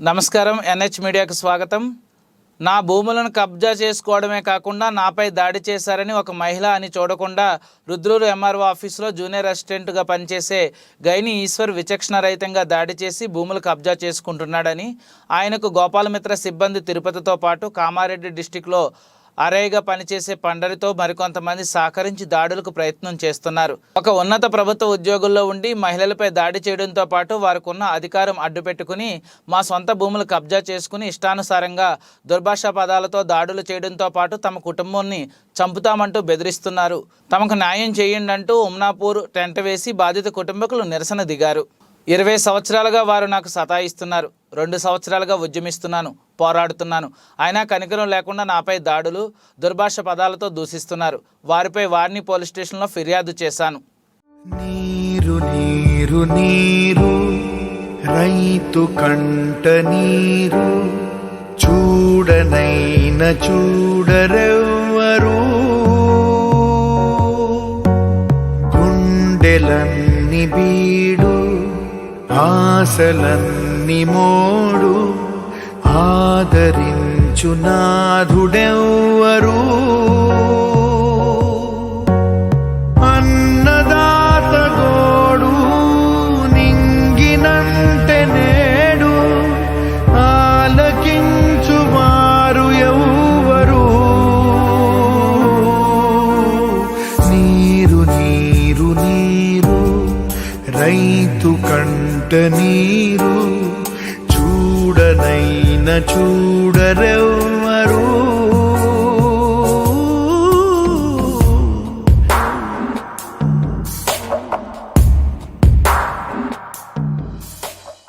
నమస్కారం ఎన్హెచ్ మీడియాకు స్వాగతం. నా భూములను కబ్జా చేసుకోవడమే కాకుండా నాపై దాడి చేశారని ఒక మహిళ అని చూడకుండా రుద్రూరు ఎంఆర్ఓ ఆఫీసులో జూనియర్ అసిస్టెంట్గా పనిచేసే గైని ఈశ్వర్ విచక్షణరహితంగా దాడి చేసి భూములు కబ్జా చేసుకుంటున్నాడని ఆయనకు గోపాలమిత్ర సిబ్బంది తిరుపతితో పాటు కామారెడ్డి డిస్టిక్లో అరేగా పనిచేసే పండరితో మరికొంతమంది సహకరించి దాడులకు ప్రయత్నం చేస్తున్నారు. ఒక ఉన్నత ప్రభుత్వ ఉద్యోగుల్లో ఉండి మహిళలపై దాడి చేయడంతో పాటు వారికి ఉన్న అధికారం అడ్డుపెట్టుకుని మా సొంత భూములు కబ్జా చేసుకుని ఇష్టానుసారంగా దుర్భాషా పదాలతో దాడులు చేయడంతో పాటు తమ కుటుంబాన్ని చంపుతామంటూ బెదిరిస్తున్నారు. తమకు న్యాయం చేయండి అంటూ ఉమ్నాపూర్ టెంట్ వేసి బాధిత కుటుంబకులు నిరసన దిగారు. ఇరవై సంవత్సరాలుగా వారు నాకు సతాయిస్తున్నారు. రెండు సంవత్సరాలుగా ఉద్యమిస్తున్నాను పోరాడుతున్నాను. అయినా కనికరం లేకుండా నాపై దాడులు దుర్భాష పదాలతో దూషిస్తున్నారు. వారిపై వారిని పోలీస్ స్టేషన్లో ఫిర్యాదు చేశాను. నీరు నీరు నీరు రైతు కంట నీరు చూడనైన చూడరెవ్వరు గుండెలన్ని బీడు ఆశలన్ని మోడు ఆదరించు నాథుడెవ్వరు. అన్నదాత గోడు నింగినంటే నేడు ఆలకించు ఎవ్వరు. నీరు నీరు నీరు రైతు కంట నీరు చూడనైన చూడరెవ్వరు